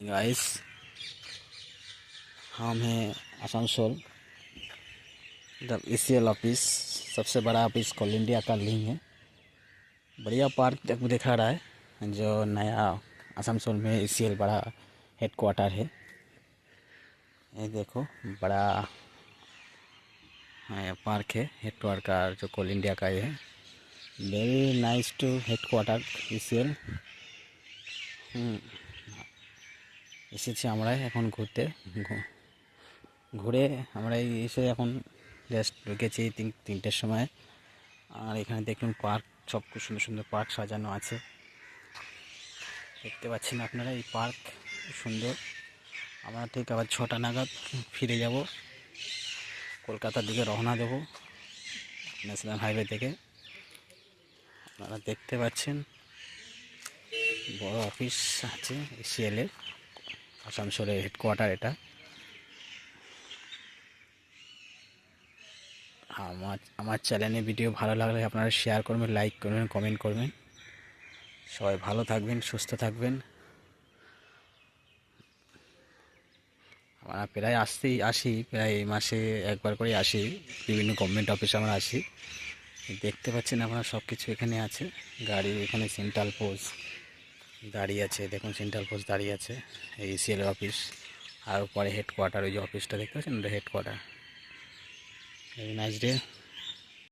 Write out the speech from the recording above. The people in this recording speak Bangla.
गाइस हम हैं आसनसोल इधर एसीएल ऑफ़िस सबसे बड़ा ऑफ़िस कोल इंडिया का लिंक है। बढ़िया पार्क तक दिखा रहा है जो नया आसनसोल में एसीएल बड़ा हेड क्वार्टर है। ये देखो बड़ा हाँ, पार्क है हेड क्वार्टर का जो कॉल इंडिया का ये है। Very nice to headquarter ACL এসেছি আমরা এখন ঘুরতে। ঘুরে আমরা এসে এখন জাস্ট ঢুকেছি তিন, তিনটের সময়। আর এখানে দেখুন পার্ক, সব খুব সুন্দর সুন্দর পার্ক সাজানো আছে। দেখতে পাচ্ছেন আপনারা এই পার্ক, সুন্দর। আমরা ঠিক আবার ছটা নাগাদ ফিরে যাব। কলকাতার দিকে রওনা দেবো ন্যাশনাল হাইওয়ে থেকে। আপনারা দেখতে পাচ্ছেন বড় অফিস আছে সিএলের আসানসোলের হেডকোয়ার্টার এটা। আমার আমার চ্যানেলে ভিডিও ভালো লাগলে আপনারা শেয়ার করবেন লাইক করবেন কমেন্ট করবেন। সবাই ভালো থাকবেন, সুস্থ থাকবেন। আমরা প্রায় আসতেই আসি, প্রায় এই মাসে একবার করে আসি। বিভিন্ন গভর্নমেন্ট অফিসে আমরা আসি। দেখতে পাচ্ছেন আপনারা সব কিছু এখানে আছে। গাড়ি এখানে সেন্ট্রাল পোস্ট দাঁড়িয়ে আছে, দেখুন সেন্ট্রাল পোস্ট দাঁড়িয়ে আছে, এই সিএলের অফিস আর পরে হেডকোয়ার্টার ওই যে অফিসটা দেখতে পাচ্ছেন? ওটা হেডকোয়ার্টার নাইস ডে